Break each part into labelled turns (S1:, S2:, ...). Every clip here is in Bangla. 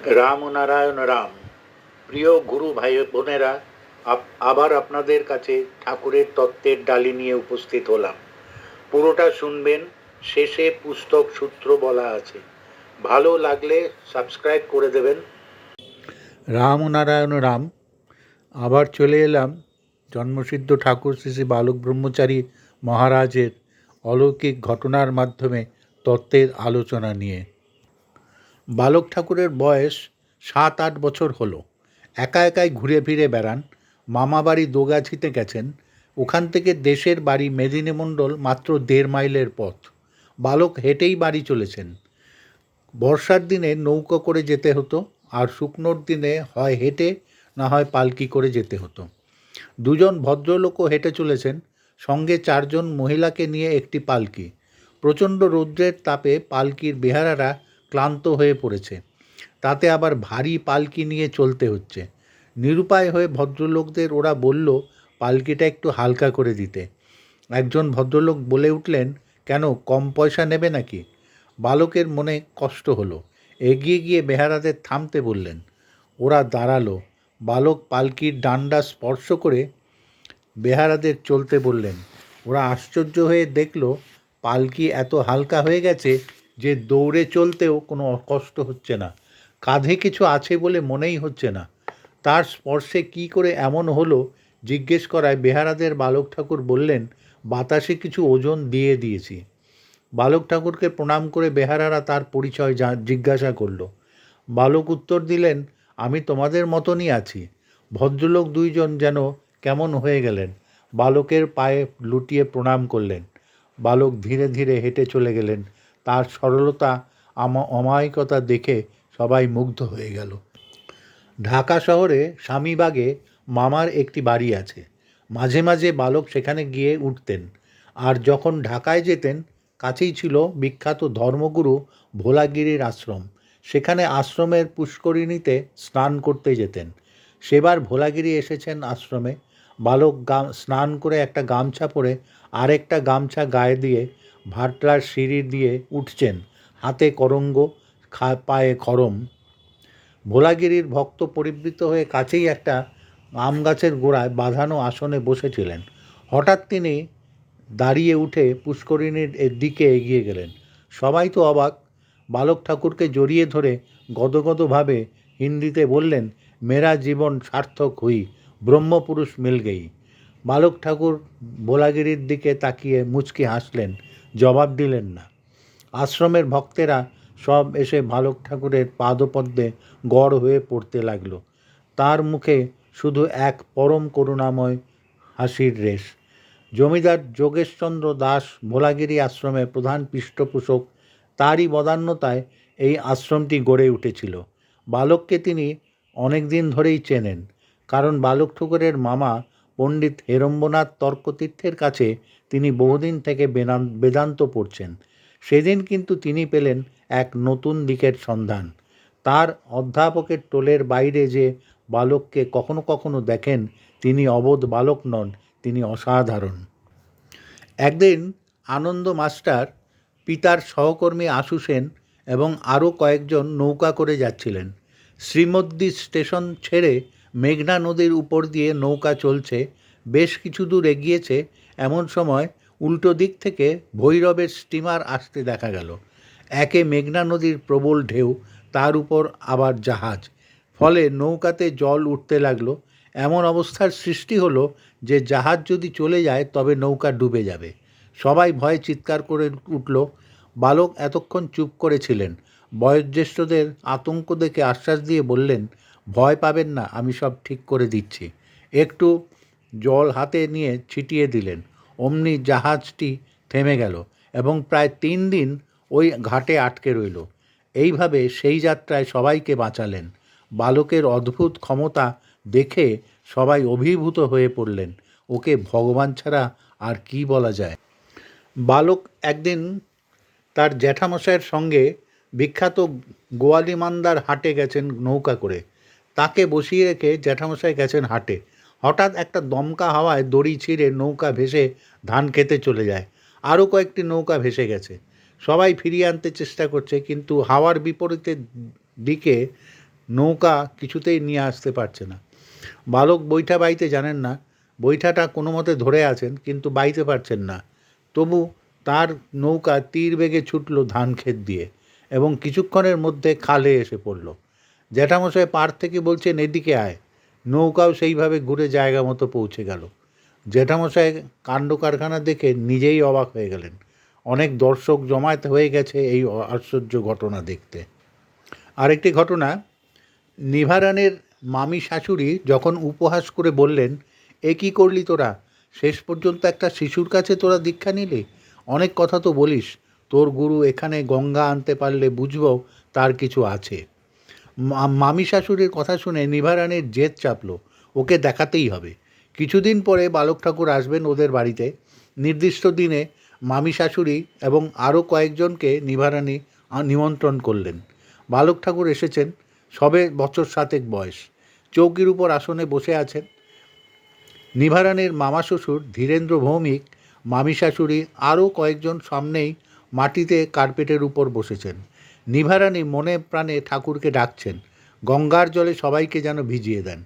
S1: রাম ও নারায়ণ রাম। প্রিয় গুরু ভাই বোনেরা আবার আপনাদের কাছে ঠাকুরের তত্ত্বের ডালি নিয়ে উপস্থিত হলাম। পুরোটা শুনবেন, শেষে পুস্তক সূত্র বলা আছে। ভালো লাগলে সাবস্ক্রাইব করে দেবেন। রাম ও নারায়ণ রাম। আবার চলে এলাম জন্মসিদ্ধ ঠাকুর শ্রী শ্রী বালক ব্রহ্মচারী মহারাজের অলৌকিক ঘটনার মাধ্যমে তত্ত্বের আলোচনা নিয়ে। বালক ঠাকুরের বয়স সাত আট বছর হলো। একা একাই ঘুরে ফিরে বেড়ান। মামা বাড়ি দোগাছিতে গেছেন। ওখান থেকে দেশের বাড়ি মেদিনীমণ্ডল মাত্র দেড় মাইলের পথ। বালক হেঁটেই বাড়ি চলেছেন। বর্ষার দিনে নৌকো করে যেতে হতো। আর শুকনোর দিনে হয় হেঁটে, না হয় পালকি করে যেতে হতো। দুজন ভদ্রলোকও হেঁটে চলেছেন। সঙ্গে চারজন মহিলাকে নিয়ে একটি পালকি। প্রচণ্ড রৌদ্রের তাপে পালকির বেহারারা ক্লান্ত হয়ে পড়েছে। তাতে আবার ভারী পালকি নিয়ে চলতে হচ্ছে। নিরুপায় হয়ে ভদ্রলোকদের ওরা বলল, পালকিটা একটু হালকা করে দিতে। একজন ভদ্রলোক বলে উঠলেন, কেন, কম পয়সা নেবে নাকি? বালকের মনে কষ্ট হলো। এগিয়ে গিয়ে বেহারাদের থামতে বললেন, ওরা দাঁড়াল। বালক পালকির ডান্ডা স্পর্শ করে বেহারাদের চলতে বললেন, ওরা আশ্চর্য হয়ে দেখল, পালকি এত হালকা হয়ে গেছে যে দৌড়ে চলতেও কোনো কষ্ট হচ্ছে না। কাঁধে কিছু আছে বলে মনেই হচ্ছে না। তার স্পর্শে কি করে এমন হলো জিজ্ঞেস করায় বেহারাদের বালক ঠাকুর বললেন, বাতাসে কিছু ওজন দিয়ে দিয়েছি। বালক ঠাকুরকে প্রণাম করে বেহারারা তার পরিচয় জা- জিজ্ঞাসা করল। বালক উত্তর দিলেন, আমি তোমাদের মতনই আছি। ভদ্রলোক দুইজন যেন কেমন হয়ে গেলেন। বালকের পায়ে লুটিয়ে প্রণাম করলেন। বালক ধীরে ধীরে হেঁটে চলে গেলেন। তার সরলতা অমায়িকতা দেখে সবাই মুগ্ধ হয়ে গেল। ঢাকা শহরে স্বামীবাগে মামার একটি বাড়ি আছে। মাঝে মাঝে বালক সেখানে গিয়ে উঠতেন। আর যখন ঢাকায় যেতেন, কাছেই ছিল বিখ্যাত ধর্মগুরু ভোলাগিরির আশ্রম। সেখানে আশ্রমের পুষ্করিণীতে স্নান করতে যেতেন। সেবার ভোলাগিরি এসেছেন আশ্রমে। বালক গাম স্নান করে একটা গামছা পরে আরেকটা গামছা গায়ে দিয়ে ভাটলার সিঁড়ি দিয়ে উঠছেন। হাতে করঙ্গ পায়ে খরম। ভোলাগিরির ভক্ত পরিবৃত হয়ে কাছেই একটা আম গাছের গোড়ায় বাঁধানো আসনে বসেছিলেন। হঠাৎ তিনি দাঁড়িয়ে উঠে পুষ্করিণীর এর দিকে এগিয়ে গেলেন। সবাই তো অবাক, বালক ঠাকুরকে জড়িয়ে ধরে গদগদভাবে হিন্দিতে বললেন, মেরা জীবন সার্থক হুই, ব্রহ্মপুরুষ মিল গেই বালক ঠাকুর ভোলাগিরির দিকে তাকিয়ে মুচকি হাসলেন। জবাব দিলেন না। আশ্রমের ভক্তেরা সব এসে বালক ঠাকুরের পাদপদ্মে গড় হয়ে পড়তে লাগল। তার মুখে শুধু এক পরম করুণাময় হাসির রেশ। জমিদার যোগেশচন্দ্র দাস ভোলাগিরি আশ্রমের প্রধান পৃষ্ঠপোষক তারই বদান্যতায় এই আশ্রমটি গড়ে উঠেছিল। বালককে তিনি অনেক দিন ধরেই চেনেন, কারণ বালক ঠাকুরের মামা পণ্ডিত হেরম্বনাথ তর্কতীর্থের কাছে তিনি বহুদিন থেকে বেদান- বেদান্ত পড়ছেন। সেদিন কিন্তু তিনি পেলেন এক নতুন দিকের সন্ধান। তার অধ্যাপকের টোলের বাইরে যে বালককে কখনো কখনো দেখেন, তিনি অবোধ বালক নন, তিনি অসাধারণ। একদিন আনন্দ মাস্টার পিতার সহকর্মী আশু সেন এবং আরও কয়েকজন নৌকা করে যাচ্ছিলেন। শ্রীমদ্দি স্টেশন ছেড়ে মেঘনা নদীর উপর দিয়ে নৌকা চলছে বেশ কিছু দূর এগিয়েছে, এমন সময় উল্টো দিক থেকে ভৈরবের স্টিমার আসতে দেখা গেল। একে মেঘনা নদীর প্রবল ঢেউ, তার উপর আবার জাহাজ। ফলে নৌকাতে জল উঠতে লাগল। এমন অবস্থার সৃষ্টি হলো যে জাহাজ যদি চলে যায়, তবে নৌকা ডুবে যাবে। সবাই ভয়ে চিৎকার করে উঠল। বালক এতক্ষণ চুপ করেছিলেন। বয়োজ্যেষ্ঠদের আতঙ্ক দেখে আশ্বাস দিয়ে বললেন, ভয় পাবেন না, আমি সব ঠিক করে দিচ্ছি। একটু জল হাতে নিয়ে ছিটিয়ে দিলেন। অমনি জাহাজটি থেমে গেল এবং প্রায় তিন দিন ওই ঘাটে আটকে রইল। এইভাবে সেই যাত্রায় সবাইকে বাঁচালেন। বালকের অদ্ভুত ক্ষমতা দেখে সবাই অভিভূত হয়ে পড়লেন। ওকে ভগবান ছাড়া আর কি বলা যায়? বালক একদিন তার জ্যাঠামশাইয়ের সঙ্গে বিখ্যাত গোয়ালিমান্দার হাটে গেছেন নৌকা করে। তাকে বসিয়ে রেখে জ্যাঠামশাই গেছেন হাটে। হঠাৎ একটা দমকা হাওয়ায় দড়ি ছিঁড়ে নৌকা ভেসে ধান খেতে চলে যায়। আরও কয়েকটি নৌকা ভেসে গেছে। সবাই ফিরিয়ে আনতে চেষ্টা করছে, কিন্তু হাওয়ার বিপরীতের দিকে নৌকা কিছুতেই নিয়ে আসতে পারছে না। বালক বৈঠা বাইতে জানেন না, বৈঠাটা কোনো মতে ধরে আছেন, কিন্তু বাইতে পারছেন না। তবু তার নৌকা তীর বেগে ছুটল ধান ক্ষেত দিয়ে এবং কিছুক্ষণের মধ্যে খালে এসে পড়ল। জ্যাঠামশাই পার থেকে বলছেন, এদিকে আয়। নৌকাও সেইভাবে ঘুরে জায়গা মতো পৌঁছে গেল। জ্যাঠামশাই কাণ্ড কারখানা দেখে নিজেই অবাক হয়ে গেলেন। অনেক দর্শক জমায়েত হয়ে গেছে এই আশ্চর্য ঘটনা দেখতে। আরেকটি ঘটনা, নিভারানের মামি শাশুড়ি যখন উপহাস করে বললেন, এ কী করলি তোরা? শেষ পর্যন্ত একটা শিশুর কাছে তোরা দীক্ষা নিলি? অনেক কথা তো বলিস। তোর গুরু এখানে গঙ্গা আনতে পারলে বুঝব তার কিছু আছে। মামি শাশুড়ির কথা শুনে নিভারানের জেদ চাপল। ওকে দেখাতেই হবে। কিছুদিন পরে বালক ঠাকুর আসবেন ওদের বাড়িতে। নির্দিষ্ট দিনে মামি শাশুড়ি এবং আরও কয়েকজনকে নিভারানি নিমন্ত্রণ করলেন। বালক ঠাকুর এসেছেন। সবে বছর সাতেক বয়স। চৌকির উপর আসনে বসে আছেন। নিভারানের মামা শ্বশুর ধীরেন্দ্র ভৌমিক, মামি শাশুড়ি আরও কয়েকজন সামনেই মাটিতে কার্পেটের উপর বসেছেন। নিভারানি মনে প্রাণে ঠাকুরকে ডাকছেন। গঙ্গার জলে সবাইকে যেন ভিজিয়ে দেন।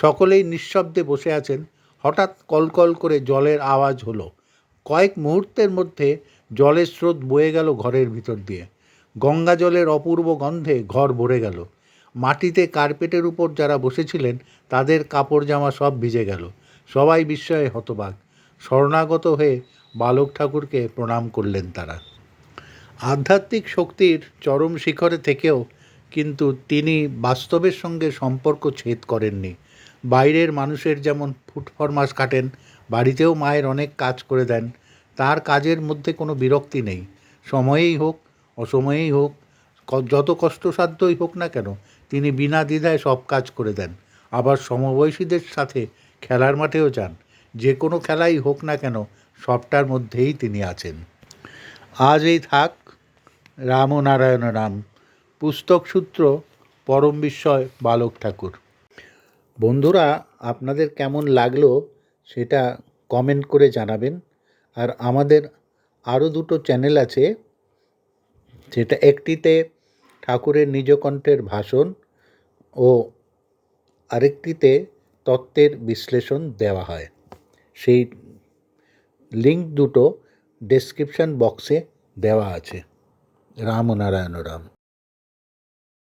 S1: সকলেই নিঃশব্দে বসে আছেন। হঠাৎ কলকল করে জলের আওয়াজ হলো। কয়েক মুহূর্তের মধ্যে জলের স্রোত বয়ে গেল ঘরের ভিতর দিয়ে। গঙ্গা জলের অপূর্ব গন্ধে ঘর ভরে গেল। মাটিতে কার্পেটের উপর যারা বসেছিলেন, তাদের কাপড় জামা সব ভিজে গেল। সবাই বিস্ময়ে হতবাক। শরণাগত হয়ে বালক ঠাকুরকে প্রণাম করলেন তারা। আধ্যাত্মিক শক্তির চরম শিখরে থেকেও কিন্তু তিনি বাস্তবের সঙ্গে সম্পর্ক ছেদ করেননি। বাইরের মানুষের যেমন ফুটফরমাস কাটেন, বাড়িতেও মায়ের অনেক কাজ করে দেন, তার কাজের মধ্যে কোনো বিরক্তি নেই। সময়েই হোক, অসময়েই হোক যত কষ্টসাধ্যই হোক না কেন, তিনি বিনা দ্বিধায় সব কাজ করে দেন। আবার সমবয়সীদের সাথে খেলার মাঠেও যান। যে কোনো খেলাই হোক না কেন, সবটার মধ্যেই তিনি আছেন। আজ এই থাক রাম ও নারায়ণ রাম পুস্তক সূত্র, পরম বিস্ময়, বালক ঠাকুর। বন্ধুরা, আপনাদের কেমন লাগল সেটা কমেন্ট করে জানাবেন। আর আমাদের আরও দুটো চ্যানেল আছে সেটা একটিতে ঠাকুরের নিজ কণ্ঠের ভাষণ ও আরেকটিতে তত্ত্বের বিশ্লেষণ দেওয়া হয়। সেই লিঙ্ক দুটো ডেসক্রিপশন বক্সে দেওয়া আছে। রাম ও নারায়ণ রাম